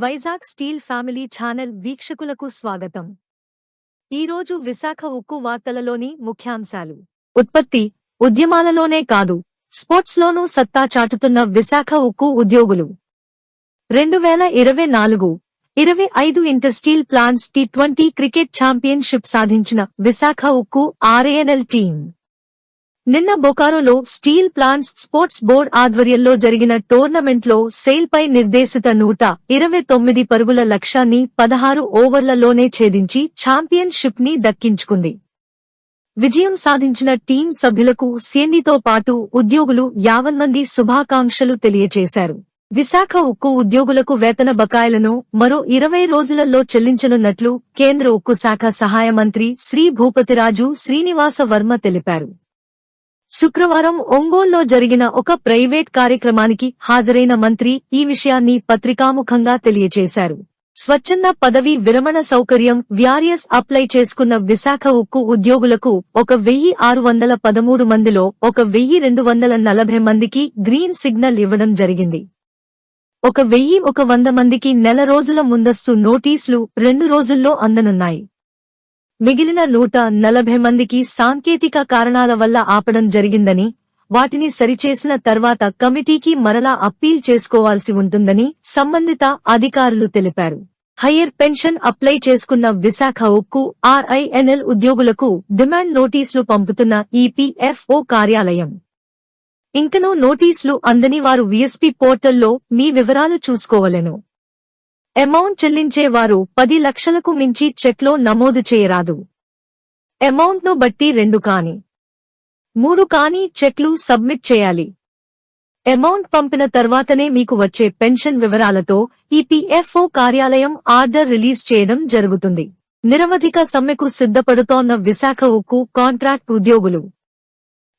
Vizag steel family channel వీక్షకులకు స్వాగతం. ఈరోజు విశాఖ ఉక్కు వార్తలలోని ముఖ్యాంశాలు. ఉత్పత్తి ఉద్యమాలలోనే కాదు స్పోర్ట్స్లోనూ సత్తా చాటుతున్న విశాఖ ఉక్కు ఉద్యోగులు. రెండు వేల ఇరవై నాలుగు ఇరవై ఐదు inter steel plants T twenty cricket championship సాధించిన విశాఖ ఉక్కు ఆర్ఏఎన్ఎల్ టీం నిన్న బొకారోలో స్టీల్ ప్లాంట్స్ స్పోర్ట్స్ బోర్డ్ ఆధ్వర్యంలో జరిగిన టోర్నమెంట్లో సెయిల్పై నిర్దేశిత నూట ఇరవై తొమ్మిది పరుగుల లక్ష్యాన్ని పదహారు ఓవర్లలోనే ఛేదించి ఛాంపియన్షిప్ని దక్కించుకుంది. విజయం సాధించిన టీం సభ్యులకు సేండితో పాటు ఉద్యోగులు యావన్ మంది శుభాకాంక్షలు తెలియజేశారు విశాఖ ఉక్కు ఉద్యోగులకు వేతన బకాయిలను మరో ఇరవై రోజులలో చెల్లించనున్నట్లు కేంద్ర ఉక్కు శాఖ సహాయ మంత్రి శ్రీ భూపతిరాజు శ్రీనివాస వర్మ తెలిపారు. శుక్రవారం ఒంగోల్లో జరిగిన ఒక ప్రైవేట్ కార్యక్రమానికి హాజరైన మంత్రి ఈ విషయాన్ని పత్రికాముఖంగా తెలియజేశారు. స్వచ్ఛంద పదవి విరమణ సౌకర్యం వ్యారియస్ అప్లై చేసుకున్న విశాఖ ఉక్కు ఉద్యోగులకు ఒక వెయ్యి ఆరు వందల పదమూడు మందిలో ఒక వెయ్యి రెండు వందల నలభై మందికి గ్రీన్ సిగ్నల్ ఇవ్వడం జరిగింది. ఒక వెయ్యి ఒక వంద మందికి నెల రోజుల ముందస్తు నోటీసులు రెండు రోజుల్లో అందనున్నాయి. మిగిలిన నూట నలభై మందికి సాంకేతిక కారణాల వల్ల ఆపడం జరిగిందని వాటిని సరిచేసిన తర్వాత కమిటీకి మరలా అప్పీల్ చేసుకోవాల్సి ఉంటుందని సంబంధిత అధికారులు తెలిపారు. హయ్యర్ పెన్షన్ అప్లై చేసుకున్న విశాఖ ఉక్కు ఆర్ఐఎన్ఎల్ ఉద్యోగులకు డిమాండ్ నోటీసులు పంపుతున్న ఈపీఎఫ్ఓ కార్యాలయం. ఇంకనూ నోటీసులు అందని వారు విఎస్పీ పోర్టల్లో మీ వివరాలు చూసుకోవలెను. అమౌంట్ చెల్లించేవారు పది లక్షలకు మించి చెక్లో నమోదు చేయరాదు. అమౌంట్ను బట్టి రెండు కాని. మూడు కాని చెక్లు సబ్మిట్ చేయాలి. అమౌంట్ పంపిన తర్వాతనే మీకు వచ్చే పెన్షన్ వివరాలతో ఈపీఎఫ్ఓ కార్యాలయం ఆర్డర్ రిలీజ్ చేయడం జరుగుతుంది. నిరవధిక సమ్మెకు సిద్ధపడుతోన్న విశాఖ ఉక్కు కాంట్రాక్ట్ ఉద్యోగులు.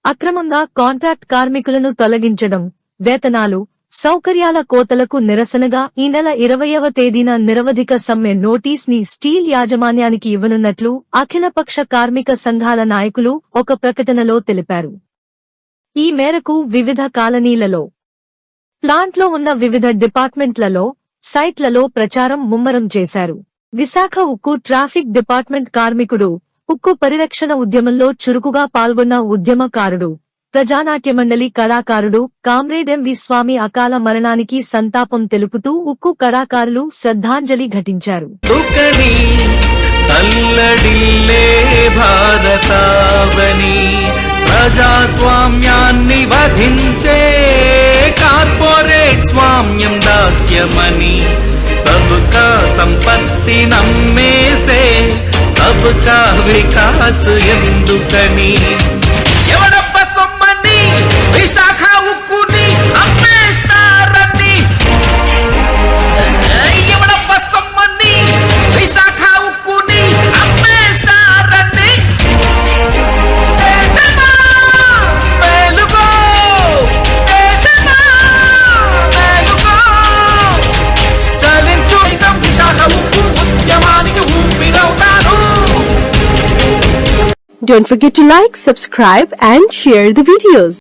అక్రమంగా కాంట్రాక్ట్ కార్మికులను తొలగించడం వేతనాలు సౌకర్యాల కోతలకు నిరసనగా ఈ నెల ఇరవయవ తేదీన నిరవధిక సమ్మె నోటీస్ని స్టీల్ యాజమాన్యానికి ఇవ్వనున్నట్లు అఖిలపక్ష కార్మిక సంఘాల నాయకులు ఒక ప్రకటనలో తెలిపారు. ఈ మేరకు వివిధ కాలనీలలో ప్లాంట్లో ఉన్న వివిధ డిపార్ట్మెంట్లలో సైట్లలో ప్రచారం ముమ్మరం చేశారు. విశాఖ ఉక్కు ట్రాఫిక్ డిపార్ట్మెంట్ కార్మికుడు ఉక్కు పరిరక్షణ ఉద్యమంలో చురుకుగా పాల్గొన్న ఉద్యమకారుడు ప్రజానాట్య మండలి కళాకారుడు కామ్రేడ్ ఎంవి స్వామి అకాల మరణానికి సంతాపం తెలుపుతూ ఉక్కు కళాకారులు శ్రద్ధాంజలి ఘటించారు. ప్రజాస్వామ్యాన్ని వధించే కార్పొరేట్ స్వామ్యం దాస్యమని సబ్కా సంపత్తి నమ్మేసే సబ్కా వికాస్ ఎందుకని? ఎవడ విశాఖ ఉక్కుని అమ్మేస్తారని. ఎవడబ్బ సొమ్మని విశాఖ ఉక్కుని అమ్మేస్తారని. దేశమా చలించు ఇదం విశాఖ ఉక్కు ఉద్యమానికి ఊపిరవుతారు Don't forget to like, subscribe and share the videos.